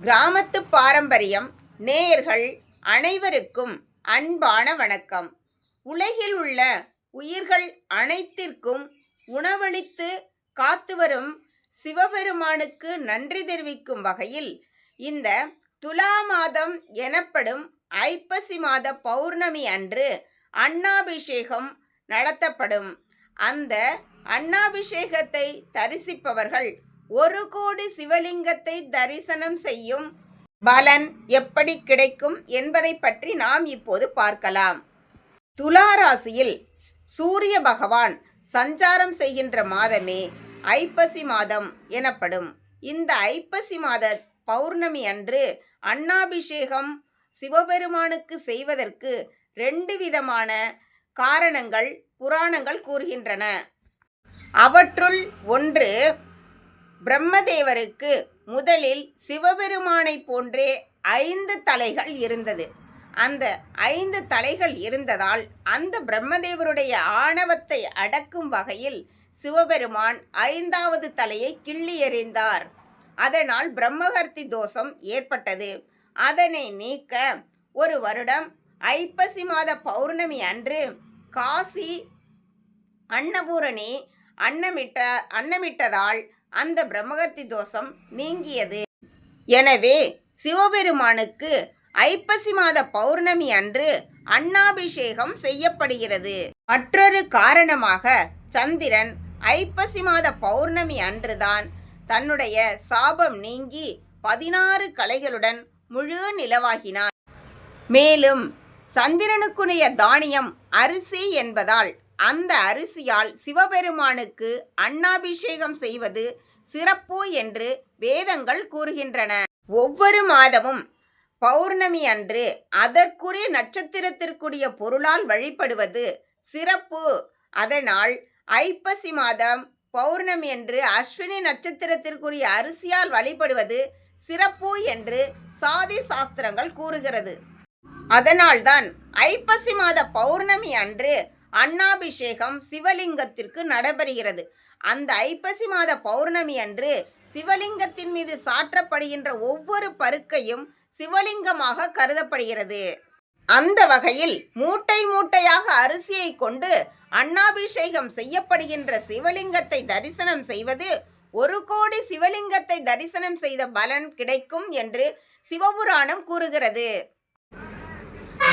கிராமத்து பாரம்பரியம் நேயர்கள் அனைவருக்கும் அன்பான வணக்கம். உலகில் உள்ள உயிர்கள் அனைத்திற்கும் உணவளித்து காத்து வரும் சிவபெருமானுக்கு நன்றி தெரிவிக்கும் வகையில் இந்த துலா மாதம் எனப்படும் ஐப்பசி மாத பௌர்ணமி அன்று அன்னாபிஷேகம் நடத்தப்படும். அந்த அன்னாபிஷேகத்தை தரிசிப்பவர்கள் ஒரு கோடி சிவலிங்கத்தை தரிசனம் செய்யும் பலன் எப்படி கிடைக்கும் என்பதை பற்றி நாம் இப்போது பார்க்கலாம். துலா ராசியில் சூரிய பகவான் சஞ்சாரம் செய்கின்ற மாதமே ஐப்பசி மாதம் எனப்படும். இந்த ஐப்பசி மாத பௌர்ணமி அன்று அன்னாபிஷேகம் சிவபெருமானுக்கு செய்வதற்கு ரெண்டு விதமான காரணங்கள் புராணங்கள் கூறுகின்றன. அவற்றுள் ஒன்று பிரம்மதேவருக்கு முதலில் சிவபெருமானை போன்றே ஐந்து தலைகள் இருந்தது. அந்த ஐந்து தலைகள் இருந்ததால் அந்த பிரம்மதேவருடைய ஆணவத்தை அடக்கும் வகையில் சிவபெருமான் ஐந்தாவது தலையை கிள்ளி எறிந்தார். அதனால் பிரம்மகர்த்தி தோஷம் ஏற்பட்டது. அதனை நீக்க ஒரு வருடம் ஐப்பசி மாத பௌர்ணமி அன்று காசி அன்னபூரணி அன்னமிட்ட அன்னமிட்டதால் அந்த பிரம்மகர்த்தி தோஷம் நீங்கியது. எனவே சிவபெருமானுக்கு ஐப்பசி மாத பௌர்ணமி அன்று அன்னாபிஷேகம் செய்யப்படுகிறது. மற்றொரு காரணமாக சந்திரன் ஐப்பசி மாத பௌர்ணமி அன்றுதான் தன்னுடைய சாபம் நீங்கி பதினாறு கலைகளுடன் முழு நிலவாகினார் மேலும் சந்திரனுக்குரிய தானியம் அரிசி என்பதால் அந்த அரிசியால் சிவபெருமானுக்கு அன்னாபிஷேகம் செய்வது சிறப்பு என்று வேதங்கள் கூறுகின்றன. ஒவ்வொரு மாதமும் பௌர்ணமி அன்று அதற்குரிய நட்சத்திரத்திற்குரிய பொருளால் வழிபடுவது சிறப்பு. அதனால் ஐப்பசி மாதம் பௌர்ணமி என்று அஸ்வினி நட்சத்திரத்திற்குரிய அரிசியால் வழிபடுவது சிறப்பு என்று சாதி சாஸ்திரங்கள் கூறுகிறது. அதனால்தான் ஐப்பசி மாத பௌர்ணமி அன்று அன்னாபிஷேகம் சிவலிங்கத்திற்கு நடைபெறுகிறது. அந்த ஐப்பசி மாத பௌர்ணமி அன்று சிவலிங்கத்தின் மீது சாற்றப்படுகின்ற ஒவ்வொரு பருக்கையும் சிவலிங்கமாக கருதப்படுகிறது. அந்த வகையில் மூட்டை மூட்டையாக அரிசியை கொண்டு அன்னாபிஷேகம் செய்யப்படுகின்ற சிவலிங்கத்தை தரிசனம் செய்வது ஒரு கோடி சிவலிங்கத்தை தரிசனம் செய்த பலன் கிடைக்கும் என்று சிவபுராணம் கூறுகிறது.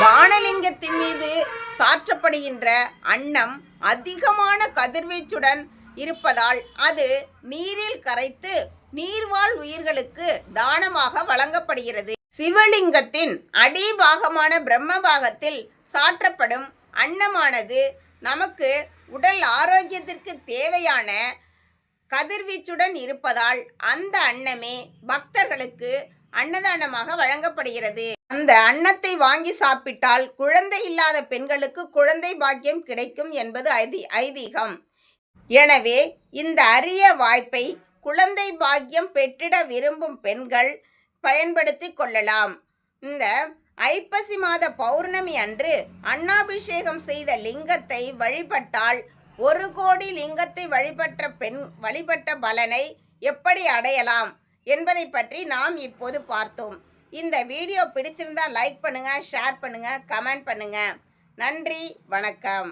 வானலிங்கத்தின் மீது சாற்றப்படுகின்ற அன்னம் அதிகமான கதிர்வீச்சுடன் இருப்பதால் அது நீரில் கரைத்து நீர்வாழ் உயிர்களுக்கு தானமாக வழங்கப்படுகிறது. சிவலிங்கத்தின் அடிபாகமான பிரம்ம பாகத்தில் சாற்றப்படும் அன்னமானது நமக்கு உடல் ஆரோக்கியத்திற்கு தேவையான கதிர்வீச்சுடன் இருப்பதால் அந்த அன்னமே பக்தர்களுக்கு அன்னதானமாக வழங்கப்படுகிறது. அந்த அன்னத்தை வாங்கி சாப்பிட்டால் குழந்தை இல்லாத பெண்களுக்கு குழந்தை பாக்கியம் கிடைக்கும் என்பது ஐதி ஐதீகம். எனவே இந்த அரிய வாய்ப்பை குழந்தை பாக்கியம் பெற்றிட விரும்பும் பெண்கள் பயன்படுத்தி கொள்ளலாம். இந்த ஐப்பசி மாத பௌர்ணமி அன்று அன்னாபிஷேகம் செய்த லிங்கத்தை வழிபட்டால் ஒரு கோடி லிங்கத்தை வழிபட்ட பெண் வழிபட்ட பலனை எப்படி அடையலாம்? என்பதை பற்றி நாம் இப்போது பார்த்தோம். இந்த வீடியோ பிடிச்சிருந்தா லைக் பண்ணுங்கள் ஷேர் பண்ணுங்கள் கமெண்ட் பண்ணுங்கள் நன்றி வணக்கம்.